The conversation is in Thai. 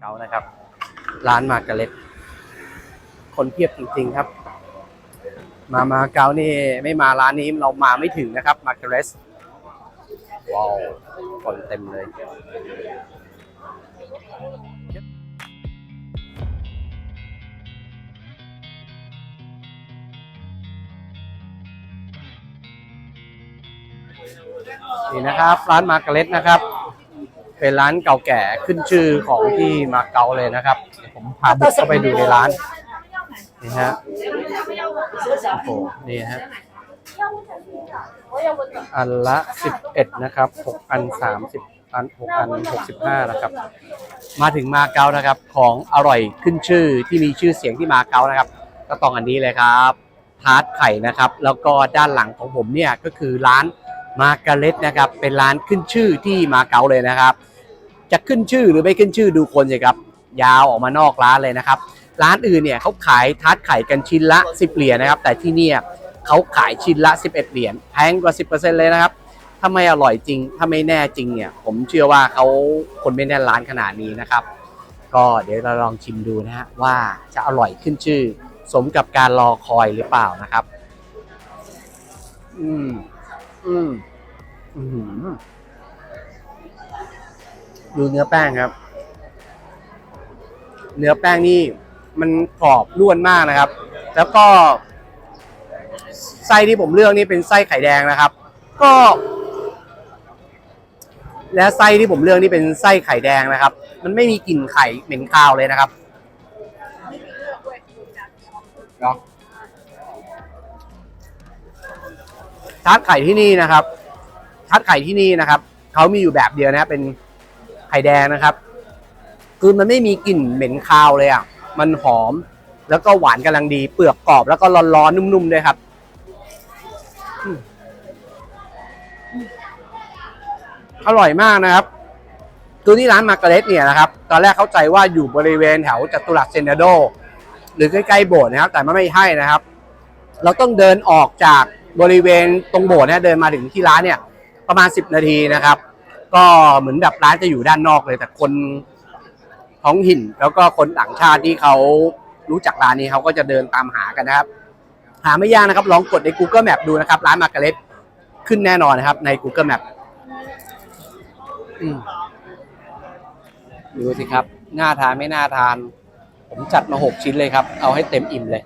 เกานะครับ ร้านมาการเล็ตคนเพียบจริงๆครับ มามาเกานี่ไม่มาร้านนี้เรามาไม่ถึงนะครับมาการเล็ตว้าวคนเต็มเลยนี่นะครับ ร้านมาการเล็ตนะครับ เป็นร้านเก่าแก่ขึ้นชื่อของที่มาเก๊าเลยนะครับเดี๋ยวผมพาบุกเข้าไปดูในร้าน นี่ฮะโอ้โหนี่ฮะอันละสิบเอ็ดนะครับหกอันสามสิบอันหกอันหกสิบห้านะครับ มาถึงมาเก๊านะครับ ของอร่อยขึ้นชื่อที่มีชื่อเสียงที่มาเก๊านะครับ ก็ต้องอันนี้เลยครับ ทาร์ตไข่นะครับ แล้วก็ด้านหลังของผมเนี่ยก็คือร้าน มาการเล็ตนะครับเป็นร้านขึ้นชื่อที่มาเก๊าเลยนะครับ จะขึ้นชื่อหรือไม่ขึ้นชื่อดูคนสิครับ ยาวออกมานอกร้านเลยนะครับ ร้านอื่นเนี่ยเขาขายทาร์ตไข่กันชิ้นละ 10 เหรียญนะครับ แต่ที่นี่เขาขายชิ้นละ 11 เหรียญแพงกว่า 10%เลยนะครับถ้าไม่อร่อยจริง ถ้าไม่แน่จริงเนี่ย ผมเชื่อว่าเขาคนไม่แน่ร้านขนาดนี้นะครับ ก็เดี๋ยวเราลองชิมดูนะฮะว่าจะอร่อยขึ้นชื่อ สมกับการรอคอยหรือเปล่านะครับ อืม อืมอืมดูเนื้อแป้งครับ เนื้อแป้งนี่ มันกรอบร่วนมากนะครับ แล้วก็ ไส้ที่ผมเลือกนี่เป็นไส้ไข่แดงนะครับ ก็ และไส้ที่ผมเลือกนี่เป็นไส้ไข่แดงนะครับ มันไม่มีกลิ่นไข่เหม็นคาวเลยนะครับเนาะาร์ตไข่ที่นี่นะครับทาร์ตไข่ที่นี่นะครับเขามีอยู่แบบเดียวนะเป็นไข่แดงนะครับ คือมันไม่มีกลิ่นเหม็นคาวเลยอะมันหอมแล้วก็หวานกำลังดีเปลือกกรอบแล้วก็ร้อนๆนุ่มๆด้วยครับอร่อยมากนะครับตัวที่ร้านมากาเล็ตเนี่ยนะครับ ตอนแรกเข้าใจว่าอยู่บริเวณแถวจัตุรัสเซนโด หรือใกล้ๆโบสถ์นะครับ แต่มันไม่ใช่นะครับ เราต้องเดินออกจาก บริเวณตรงโบสถ์เนี่ยเดินมาถึงที่ร้านเนี่ยประมาณ 10 นาทีนะครับ ก็เหมือนแบบร้านจะอยู่ด้านนอกเลย แต่คนท้องถิ่นแล้วก็คนต่างชาติที่เขารู้จักร้านนี้เขาก็จะเดินตามหากันนะครับ หาไม่ยากนะครับ ลองกดใน Google Map ดูนะครับ ร้านมาการเล็ตขึ้นแน่นอนนะครับ ใน Google Map ดูสิครับ น่าทานไม่น่าทาน ผมจัดมา6ชิ้นเลยครับ เอาให้เต็มอิ่มเลย